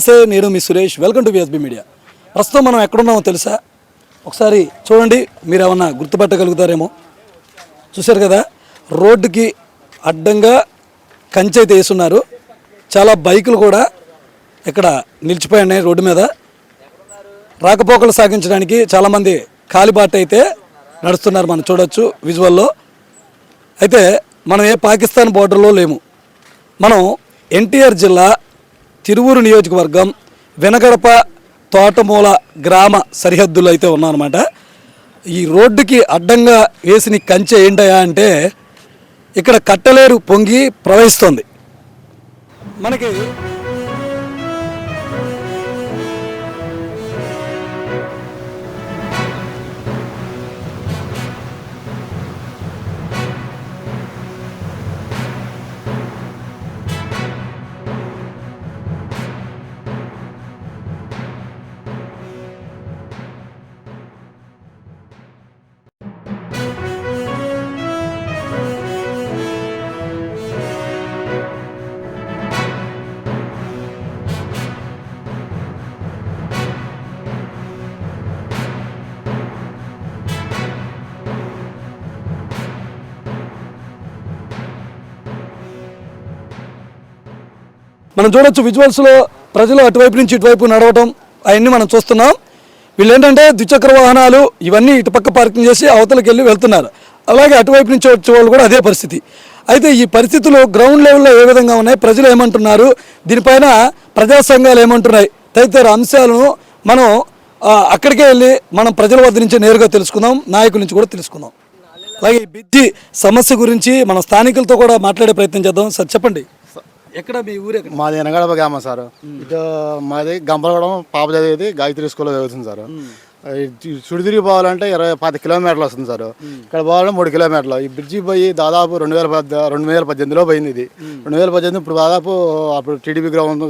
నమస్తే నేను మీ Suresh. Welcome to VSB media ప్రస్తుతం మనం ఎక్కడున్నామో తెలుసా? ఒకసారి చూడండి మీరు ఏమన్నా గుర్తుపట్టగలుగుతారేమో. చూశారు కదా రోడ్డుకి అడ్డంగా కంచె అయితే వేసున్నారు చాలా బైకులు కూడా ఇక్కడ నిలిచిపోయి ఉన్నాయి రోడ్డు మీద. రాకపోకలు సాగించడానికి చాలామంది కాలిబాట అయితే నడుస్తున్నారు మనం చూడొచ్చు విజువల్లో. అయితే మనం ఏ పాకిస్తాన్ బోర్డర్లో లేము. మనం ఎన్టీఆర్ జిల్లా తిరువూరు నియోజకవర్గం వెనగడప తోటమూల గ్రామ సరిహద్దులో అయితే ఉన్నానమాట ఈ రోడ్డుకి అడ్డంగా వేసిన కంచె ఏంటయా అంటే ఇక్కడ కట్టలేరు పొంగి ప్రవహిస్తుంది. మనకి మనం చూడొచ్చు విజువల్స్లో ప్రజలు అటువైపు నుంచి ఇటువైపు నడవటం అవన్నీ మనం చూస్తున్నాం. వీళ్ళు ఏంటంటే ద్విచక్ర వాహనాలు ఇవన్నీ ఇటుపక్క పార్కింగ్ చేసి అవతలకి వెళ్ళి వెళ్తున్నారు. అలాగే అటువైపు నుంచి వచ్చే వాళ్ళు కూడా అదే పరిస్థితి. అయితే ఈ పరిస్థితులు గ్రౌండ్ లెవెల్లో ఏ విధంగా ఉన్నాయి? ప్రజలు ఏమంటున్నారు? దీనిపైన ప్రజా సంఘాలు ఏమంటున్నాయి? తదితర అంశాలను మనం అక్కడికే వెళ్ళి మనం ప్రజల వద్ద నుంచి నేరుగా తెలుసుకుందాం. నాయకుల నుంచి కూడా తెలుసుకుందాం. అలాగే ఈ బిజ్జి సమస్య గురించి మన స్థానికులతో కూడా మాట్లాడే ప్రయత్నం చేద్దాం. సార్ చెప్పండి. ఎక్కడ మీ ఊరు ఎక్కడ? మాది ఎనగడప గ్రామం సార్. ఇటు మాది గంపలగూడెం పాప చదివేది గాయత్రి స్కూల్లో చదువుతుంది సార్. చుడి తిరిగి పోవాలంటే ఇరవై పది కిలోమీటర్లు వస్తుంది సార్. ఇక్కడ పోవాలంటే మూడు కిలోమీటర్లు. ఈ బ్రిడ్జి పోయి దాదాపు రెండు వేల పద్ రెండు వేల పద్దెనిమిదిలో పోయింది ఇది. రెండు వేల పద్దెనిమిది ఇప్పుడు దాదాపు అప్పుడు టీడీపీ గ్రౌండ్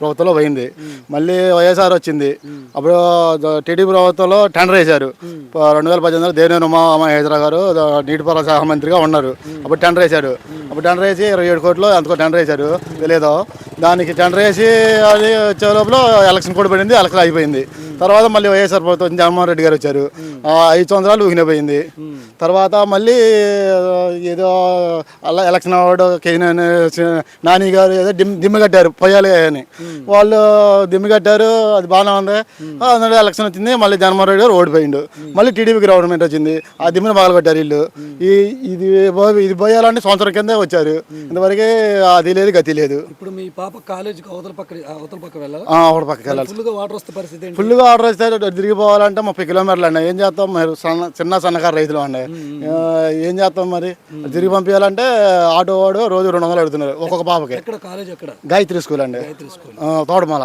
ప్రభుత్వంలో పోయింది. మళ్ళీ వైఎస్ఆర్ వచ్చింది. అప్పుడు టీడీపీ ప్రభుత్వంలో టెండర్ వేశారు. రెండు వేల పద్దెనిమిదిలో దేవినేని ఉమా మహేంద్ర గారు నీటిపారుదల శాఖ మంత్రిగా ఉన్నారు. అప్పుడు టెండర్ వేశారు. అప్పుడు టెండర్ వేసి ఇరవై ఏడు కోట్లు అందుకో టెండర్ వేశారు. తెలియదు దానికి టెండర్ వేసి అది వచ్చే లోపల ఎలక్షన్ కూడా పడింది ఎలక్షన్ అయిపోయింది తర్వాత మళ్ళీ వైఎస్ఆర్ ప్రభుత్వం జగన్మోహన్ రెడ్డి గారు వచ్చారు. ఐదు సంవత్సరాలు ఊగినపోయింది తర్వాత మళ్ళీ ఏదో అలా ఎలక్షన్ అవార్డు నాని గారు ఏదో డిమ్ దిమ్మి కట్టారు పొయ్యాలి అని. వాళ్ళు దిమ్మి కట్టారు అది బాగానే ఉంది. అందులో ఎలక్షన్ వచ్చింది మళ్ళీ జగన్మోహన్ రెడ్డి గారు ఓడిపోయిండు. మళ్ళీ టీడీపీ గవర్నమెంట్ వచ్చింది ఆ దిమ్మిని పగల కొట్టారు వీళ్ళు. ఈ ఇది ఇది పోయాలంటే సంవత్సరం కిందే వచ్చారు. ఇంతవరకే అది లేదు గతి లేదు. ఇప్పుడు మీ పాప కాలేజీకి అవతల పక్క అవతల పక్క వెళ్ళాలి? ఫుల్గా వాటర్ వస్తే పరిస్థితి ఏంటి? ఫుల్గా ఆర్డర్ ఇస్తే తిరిగిపోవాలంటే ముప్పై కిలోమీటర్లు అండి. ఏం చేస్తాం? మరి సన్న చిన్న సన్నకారు రైతులు అండి. ఏం చేస్తాం మరి? తిరిగి పంపించాలంటే ఆటో వాడు రోజు రెండు వందలు అడుగుతున్నారు ఒక్కొక్క పాపకి. గాయత్రి స్కూల్ అండి. తోటమాల.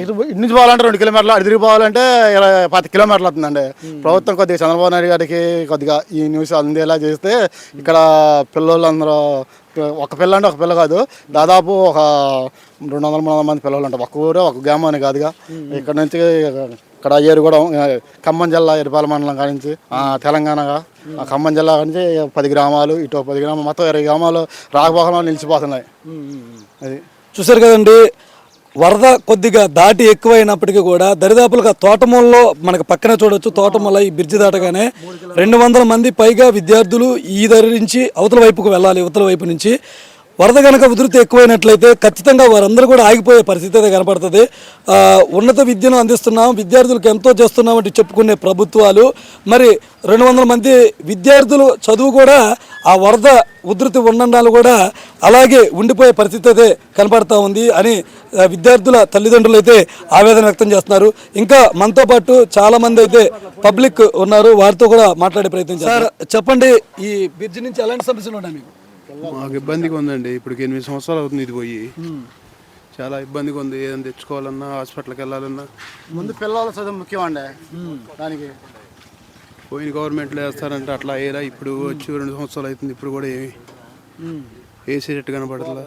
ఇటు ఇటు నుంచి పోవాలంటే రెండు కిలోమీటర్లు అటు తిరిగి పోవాలంటే పది కిలోమీటర్లు అవుతుందండి. ప్రభుత్వం కొద్దిగా చంద్రబాబు నాయుడు గారికి కొద్దిగా ఈ న్యూస్ అందేలా చేస్తే ఇక్కడ పిల్లలందరూ ఒక పిల్ల అంటే ఒక పిల్ల కాదు. దాదాపు ఒక రెండు వందల మూడు వందల మంది పిల్లలు ఉంటారు ఒక ఊరు ఒక గ్రామం అని కాదుగా. ఇక్కడ నుంచి ఇక్కడ ఏరుగూడెం ఖమ్మం జిల్లా ఎరిపాల మండలం కాడి నుంచి తెలంగాణగా. ఆ ఖమ్మం జిల్లా కాడి నుంచి పది గ్రామాలు ఇటు పది గ్రామాలు మొత్తం ఇరవై గ్రామాలు రాకపోకలు నిలిచిపోతున్నాయి. అది. చూసారు కదండి వరద కొద్దిగా దాటి ఎక్కువైనప్పటికీ కూడా దరిదాపులుగా తోటమూలలో మనకు పక్కనే చూడొచ్చు తోటమూల ఈ బ్రిడ్జి దాటగానే రెండు వందల మంది పైగా విద్యార్థులు ఈ దరి నుంచి అవతల వైపుకు వెళ్ళాలి అవతల వైపు నుంచి. వరద కనుక ఉధృతి ఎక్కువైనట్లయితే ఖచ్చితంగా వారందరూ కూడా ఆగిపోయే పరిస్థితి అయితే కనపడుతుంది. ఉన్నత విద్యను అందిస్తున్నాం విద్యార్థులకు ఎంతో చేస్తున్నాం అంటే చెప్పుకునే ప్రభుత్వాలు. మరి రెండు వందల మంది విద్యార్థులు చదువు కూడా ఆ వరద ఉధృతి ఉండడాలు కూడా అలాగే ఉండిపోయే పరిస్థితి అయితే కనపడతా ఉంది అని విద్యార్థుల తల్లిదండ్రులు అయితే ఆవేదన వ్యక్తం చేస్తున్నారు. ఇంకా మనతో పాటు చాలా మంది అయితే పబ్లిక్ ఉన్నారు. వారితో కూడా మాట్లాడే ప్రయత్నం చేస్తారు చెప్పండి ఈ బ్రిడ్జ్ నుంచి ఎలాంటి సమస్యలు ఉన్నాయి మీకు? మాకు ఇబ్బందిగా ఉందండి. ఇప్పుడు ఎనిమిది సంవత్సరాలు అవుతుంది ఇది పోయి. చాలా ఇబ్బందిగా ఉంది. ఏదైనా తెచ్చుకోవాలన్నా హాస్పిటల్కి వెళ్ళాలన్నా. ముందు పిల్లల చదువు ముఖ్యం అండి. దానికి పోయిన గవర్నమెంట్లో వేస్తారంటే. అట్లా అయ్యేలా ఇప్పుడు వచ్చి రెండు సంవత్సరాలు అవుతుంది. ఇప్పుడు కూడా ఏమి వేసేటట్టు కనపడట్లా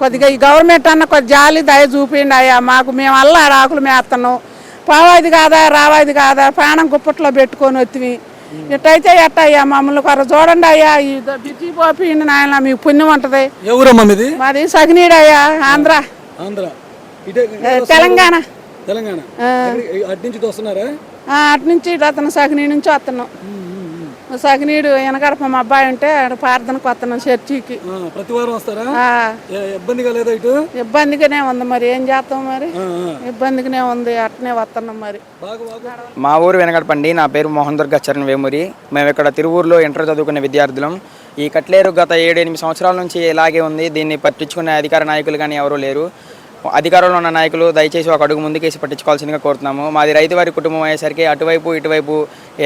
కొద్దిగా ఈ గవర్నమెంట్ అన్న కొద్ది జాలి దయ చూపిండి అయ్యా. మాకు మేము అల్లా ఆకులు మేస్తున్నాం పోవాది కాదా రావాది కాదా ప్రాణం గుప్పట్లో పెట్టుకొని వచ్చివి. ఇట్టయితే ఎట్ట అయ్యా మమ్మల్ని కొర చూడండి అయ్యా. ఈ బిజీ పోపిండి నాయన మీకు పుణ్యం ఉంటుంది. ఏ ఊరమ్మా మీది? మాది సగినీడు అయ్యా ఆంధ్ర. ఆంధ్ర తెలంగాణ. తెలంగాణ. అటు నుంచి ఇటు వస్తున్నారా? అటు నుంచి అతను సగనీ నుంచి వస్తున్నాం. సగనీడు వెనకడప మా అబ్బాయి ఉంటే ఆడ ప్రార్థనకు వస్తున్నాం చర్చికి. ప్రతి వారం వస్తారా? ఇబ్బందిగా లేదా ఇటు? ఇబ్బందిగానే ఉంది మరి. ఏం చేస్తాం మరి. ఇబ్బందిగానే ఉంది. అట్నే వస్తున్నాం మరి. మా ఊరు వెనకడపండి. నా పేరు మోహన్ దుర్గా చరణ్ వేమూరి మేము ఇక్కడ తిరువూరులో ఇంటర్ చదువుకునే విద్యార్థులం. ఈ కట్లేరు గత ఏడు ఎనిమిది సంవత్సరాల నుంచి ఇలాగే ఉంది. దీన్ని పట్టించుకునే అధికార నాయకులు కానీ ఎవరూ లేరు. అధికారంలో ఉన్న నాయకులు దయచేసి ఒక అడుగు ముందుకేసి పట్టించుకోవాల్సిందిగా కోరుతున్నాము. మాది రైతువారి కుటుంబం అయ్యేసరికి అటువైపు ఇటువైపు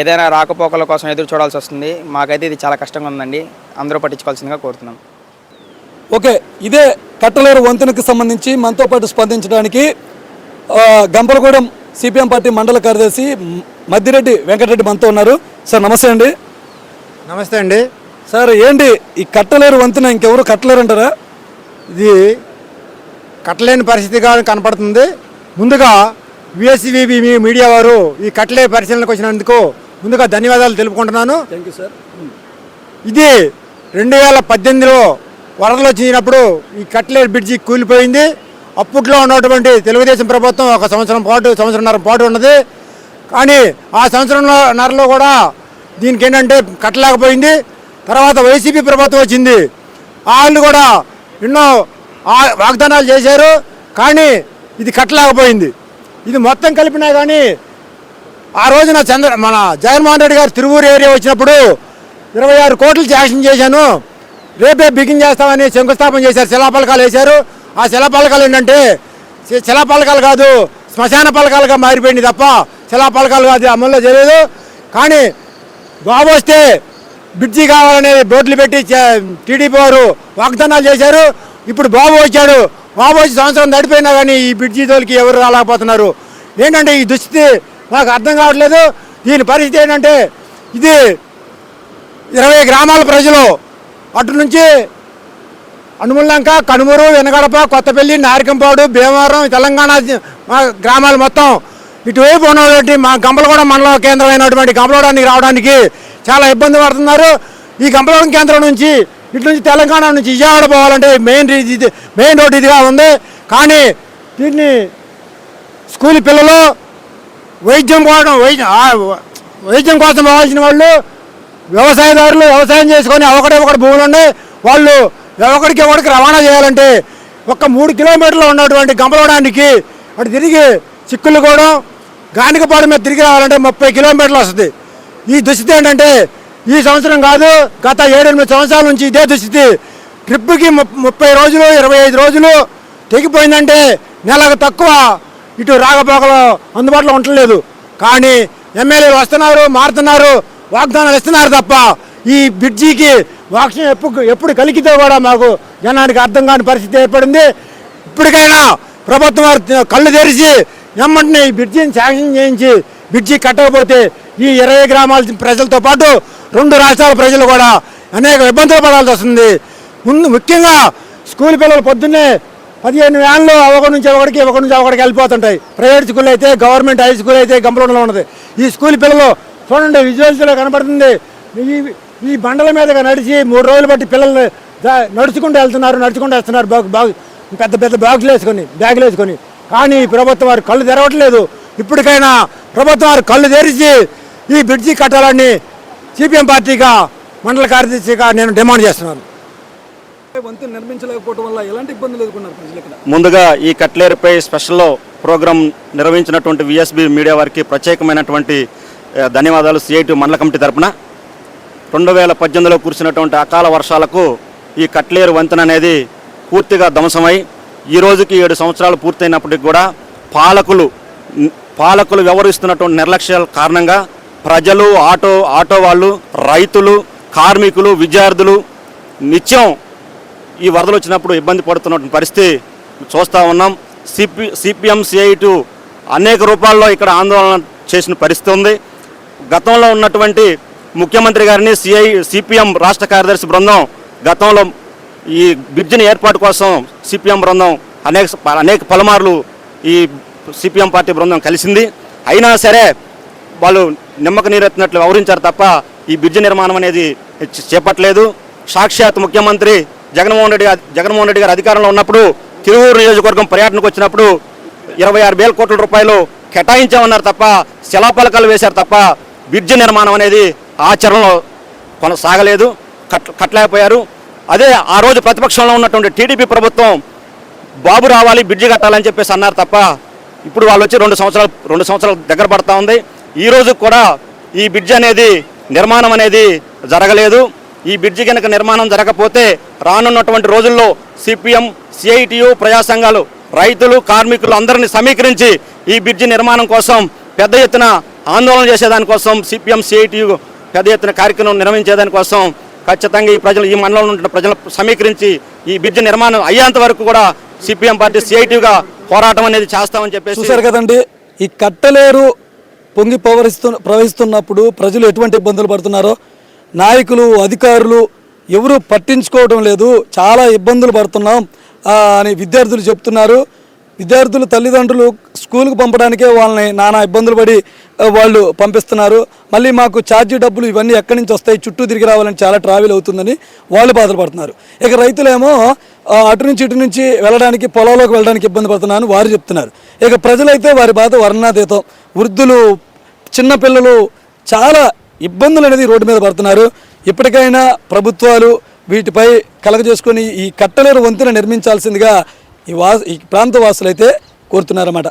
ఏదైనా రాకపోకల కోసం ఎదురు చూడాల్సి వస్తుంది. మాకైతే ఇది చాలా కష్టంగా ఉందండి. అందరూ పట్టించుకోవాల్సిందిగా కోరుతున్నాం. ఓకే ఇదే కట్టలేరు వంతెనకు సంబంధించి మనతో పాటు స్పందించడానికి గంపలగూడెం సిపిఎం పార్టీ మండల కార్యదర్శి మద్దిరెడ్డి వెంకటరెడ్డి మనతో ఉన్నారు. సార్ నమస్తే అండి. నమస్తే అండి. సార్ ఏంటి ఈ కట్టలేరు వంతెన ఇంకెవరు కట్టలేరు అంటారా ఇది కట్టలేని పరిస్థితిగా కనపడుతుంది. ముందుగా విఎస్సిబి మీ మీడియా వారు ఈ కట్టలే పరిశీలనకు వచ్చినందుకు ముందుగా ధన్యవాదాలు తెలుపుకుంటున్నాను. సార్ ఇది రెండు వేల పద్దెనిమిదిలో వరదలు వచ్చినప్పుడు ఈ కట్లేర్ బ్రిడ్జి కూలిపోయింది. అప్పట్లో ఉన్నటువంటి తెలుగుదేశం ప్రభుత్వం ఒక సంవత్సరం పాటు సంవత్సరంన్నర పాటు ఉన్నది. కానీ ఆ సంవత్సరంన్నరలో కూడా దీనికి ఏంటంటే కట్టలేకపోయింది. తర్వాత వైసీపీ ప్రభుత్వం వచ్చింది. వాళ్ళు కూడా ఎన్నో వాగ్దానాలు చేశారు. కానీ ఇది కట్టలేకపోయింది. ఇది మొత్తం కలిపినా కానీ ఆ రోజున చంద్ర మన జగన్మోహన్ రెడ్డి గారు తిరువూరు ఏరియా వచ్చినప్పుడు ఇరవై ఆరు కోట్లు శాంక్షన్ చేశాను. రేపే బిగిన్ చేస్తామని శంకుస్థాపన చేశారు. శిలాపలకాలు వేశారు. ఆ శిలాపలకాలు ఏంటంటే శిలాపలకాలు కాదు శ్మశాన పలకాలుగా మారిపోయింది తప్ప శిలాపలకాలు కాదు అమల్లో చేయలేదు. కానీ బాబు వస్తే బ్రిడ్జి కావాలనే బోర్డులు పెట్టి టీడీపీ వారు వాగ్దానాలు చేశారు. ఇప్పుడు బాబు వచ్చాడు. బాబు వచ్చి సంవత్సరం నడిపోయినా కానీ ఈ బ్రిడ్జి తోలికి ఎవరు రాలేకపోతున్నారు. ఏంటంటే ఈ దుస్థితి మాకు అర్థం కావట్లేదు. దీని పరిస్థితి ఏంటంటే ఇది ఇరవై గ్రామాల ప్రజలు అటు నుంచి అనుమూలంక కనుమూరు వెనగడప కొత్తపల్లి నారికంపాడు భీమవరం తెలంగాణ మా గ్రామాలు మొత్తం ఇటువైపు ఉన్నటువంటి మా గంపలగూడ మండల కేంద్రమైనటువంటి గంపలగూడానికి రావడానికి చాలా ఇబ్బంది పడుతున్నారు. ఈ గంపలగూడెం కేంద్రం నుంచి ఇటు నుంచి తెలంగాణ నుంచి విజయవాడ పోవాలంటే మెయిన్ రీ- ఇది మెయిన్ రోడ్ ఇదిగా ఉంది. కానీ దీన్ని స్కూల్ పిల్లలు వైద్యం కోసం వైద్యం వైద్యం కోసం పోవాల్సిన వాళ్ళు వ్యవసాయదారులు వ్యవసాయం చేసుకొని ఒకటి ఒకటి భూములు ఉన్నాయి. వాళ్ళు ఒకడికి ఒకడికి రవాణా చేయాలంటే ఒక మూడు కిలోమీటర్లు ఉన్నటువంటి గంపలవడానికి అటు తిరిగి చిక్కులుగూడెం గానికపాడు మీద తిరిగి రావాలంటే ముప్పై కిలోమీటర్లు వస్తుంది. ఈ దుస్థితి ఏంటంటే ఈ సంవత్సరం కాదు గత ఏడెనిమిది సంవత్సరాల నుంచి ఇదే దుస్థితి. ట్రిప్కి ముప్పై రోజులు ఇరవై ఐదు రోజులు తెగిపోయిందంటే నెలకు తక్కువ ఇటు రాకపోకలు అందుబాటులో ఉండలేదు కానీ ఎమ్మెల్యేలు వస్తున్నారు మారుతున్నారు వాగ్దానాలు ఇస్తున్నారు తప్ప ఈ బ్రిడ్జికి వాక్యం ఎప్పుడు ఎప్పుడు కలిగితే కూడా మాకు జనానికి అర్థం కాని పరిస్థితి ఏర్పడింది. ఇప్పటికైనా ప్రభుత్వం వారు కళ్ళు తెరిచి ఎమ్మంటనే ఈ బ్రిడ్జిని శాంక్షన్ చేయించి బ్రిడ్జి కట్టకపోతే ఈ ఇరవై గ్రామాల ప్రజలతో పాటు రెండు రాష్ట్రాల ప్రజలు కూడా అనేక ఇబ్బందులు పడాల్సి వస్తుంది. ముందు ముఖ్యంగా స్కూల్ పిల్లలు పొద్దున్నే పదిహేను వ్యాన్లు ఒకటి నుంచి ఒకటికి ఒకటి నుంచి ఒకటికి వెళ్ళిపోతుంటాయి. ప్రైవేట్ స్కూల్ అయితే గవర్నమెంట్ హై స్కూల్ అయితే గంపలంలో ఉన్నది. ఈ స్కూల్ పిల్లలు చూడండి విజువల్స్లో కనపడుతుంది. ఈ ఈ బండల మీదగా నడిచి మూడు రోజులు బట్టి పిల్లలు నడుచుకుంటూ వెళ్తున్నారు నడుచుకుంటూ వెళ్తున్నారు బాగు బాగు పెద్ద పెద్ద బ్యాగులు వేసుకొని బ్యాగులు వేసుకొని. కానీ ప్రభుత్వం వారు కళ్ళు తెరవట్లేదు. ఇప్పటికైనా ప్రభుత్వం వారు కళ్ళు తెరిచి ఈ బ్రిడ్జి కట్టాలని సిపిఎం పార్టీగా మండల కార్యదర్శిగా నేను డిమాండ్ చేస్తున్నాను. నిర్మించలేకపోవడం వల్ల ఎలాంటి ఇబ్బందులు ఎదుర్కొన్నారు ప్రజలు ఇక్కడ? ముందుగా ఈ కట్లేరుపై స్పెషల్లో ప్రోగ్రాం నిర్వహించినటువంటి విఎస్బి మీడియా వారికి ప్రత్యేకమైనటువంటి ధన్యవాదాలు సిఐటి మండల కమిటీ తరపున. రెండు వేల పద్దెనిమిదిలో కురిసినటువంటి అకాల వర్షాలకు ఈ కట్లేరు వంతెన అనేది పూర్తిగా ధ్వంసమై ఈ రోజుకి ఏడు సంవత్సరాలు పూర్తయినప్పటికి కూడా పాలకులు పాలకులు వ్యవహరిస్తున్నటువంటి నిర్లక్ష్యాల కారణంగా ప్రజలు ఆటో ఆటో వాళ్ళు రైతులు కార్మికులు విద్యార్థులు నిత్యం ఈ వరదలు వచ్చినప్పుడు ఇబ్బంది పడుతున్నటువంటి పరిస్థితి చూస్తూ ఉన్నాం. సిపి సిపిఎం సిఐటు అనేక రూపాల్లో ఇక్కడ ఆందోళన చేసిన పరిస్థితి ఉంది. గతంలో ఉన్నటువంటి ముఖ్యమంత్రి గారిని సిఐ సిపిఎం రాష్ట్ర కార్యదర్శి బృందం గతంలో ఈ బ్రిడ్జిని ఏర్పాటు కోసం సిపిఎం బృందం అనేక అనేక పలమార్లు ఈ సిపిఎం పార్టీ బృందం కలిసింది. అయినా సరే వాళ్ళు నిమ్మక నీరెత్తినట్లు వ్యవహరించారు తప్ప ఈ బ్రిడ్జి నిర్మాణం అనేది చేపట్టలేదు. సాక్షాత్ ముఖ్యమంత్రి జగన్మోహన్ రెడ్డి గారు- జగన్మోహన్ రెడ్డి గారు అధికారంలో ఉన్నప్పుడు తిరువూరు నియోజకవర్గం పర్యటనకు వచ్చినప్పుడు ఇరవై ఆరు వేల కోట్ల రూపాయలు కేటాయించామన్నారు తప్ప శిలాపలకాలు వేశారు తప్ప బ్రిడ్జి నిర్మాణం అనేది ఆచరణలో కొనసాగలేదు. కట్ కట్టలేకపోయారు. అదే ఆ రోజు ప్రతిపక్షంలో ఉన్నటువంటి టీడీపీ ప్రభుత్వం బాబు రావాలి బ్రిడ్జి కట్టాలని చెప్పేసి అన్నారు తప్ప ఇప్పుడు వాళ్ళు వచ్చి రెండు సంవత్సరాలు రెండు సంవత్సరాలు దగ్గర పడతా ఉంది. ఈ రోజు కూడా ఈ బ్రిడ్జి అనేది నిర్మాణం అనేది జరగలేదు. ఈ బ్రిడ్జి కనుక నిర్మాణం జరగకపోతే రానున్నటువంటి రోజుల్లో సిపిఎం సిఐటియు ప్రజా సంఘాలు రైతులు కార్మికులు అందరినీ సమీకరించి ఈ బ్రిడ్జి నిర్మాణం కోసం పెద్ద ఎత్తున ఆందోళన చేసేదానికోసం సిపిఎం సిఐటియు పెద్ద ఎత్తున కార్యక్రమం నిర్వహించేదానికోసం ఖచ్చితంగా ఈ ప్రజలు ఈ మండలంలో ఉంటున్న ప్రజలు సమీకరించి ఈ బ్రిడ్జి నిర్మాణం అయ్యేంత వరకు కూడా సిపిఎం పార్టీ సిఐటిగా పోరాటం అనేది చేస్తామని చెప్పేసి చూశారు కదండి ఈ కట్టలేరు పొంగి ప్రవహిస్తు ప్రవహిస్తున్నప్పుడు ప్రజలు ఎటువంటి ఇబ్బందులు పడుతున్నారో నాయకులు అధికారులు ఎవరు పట్టించుకోవడం లేదు చాలా ఇబ్బందులు పడుతున్నాం అని విద్యార్థులు చెప్తున్నారు. విద్యార్థులు తల్లిదండ్రులు స్కూల్కి పంపడానికే వాళ్ళని నానా ఇబ్బందులు పడి వాళ్ళు పంపిస్తున్నారు. మళ్ళీ మాకు ఛార్జీ డబ్బులు ఇవన్నీ ఎక్కడి నుంచి వస్తాయి చుట్టూ తిరిగి రావాలని చాలా ట్రావెల్ అవుతుందని వాళ్ళు బాధపడుతున్నారు. ఇక రైతులేమో అటు నుంచి ఇటు నుంచి వెళ్ళడానికి పొలంలోకి వెళ్ళడానికి ఇబ్బంది పడుతున్నారని వారు చెప్తున్నారు. ఇక ప్రజలైతే వారి బాధ వర్ణాతీతం వృద్ధులు చిన్నపిల్లలు చాలా ఇబ్బందులు అనేది రోడ్డు మీద పడుతున్నారు. ఇప్పటికైనా ప్రభుత్వాలు వీటిపై కలగజేసుకొని ఈ కట్టలేరు వంతెన నిర్మించాల్సిందిగా ఈ వా ఈ ప్రాంత వాసులైతే కోరుతున్నారన్నమాట.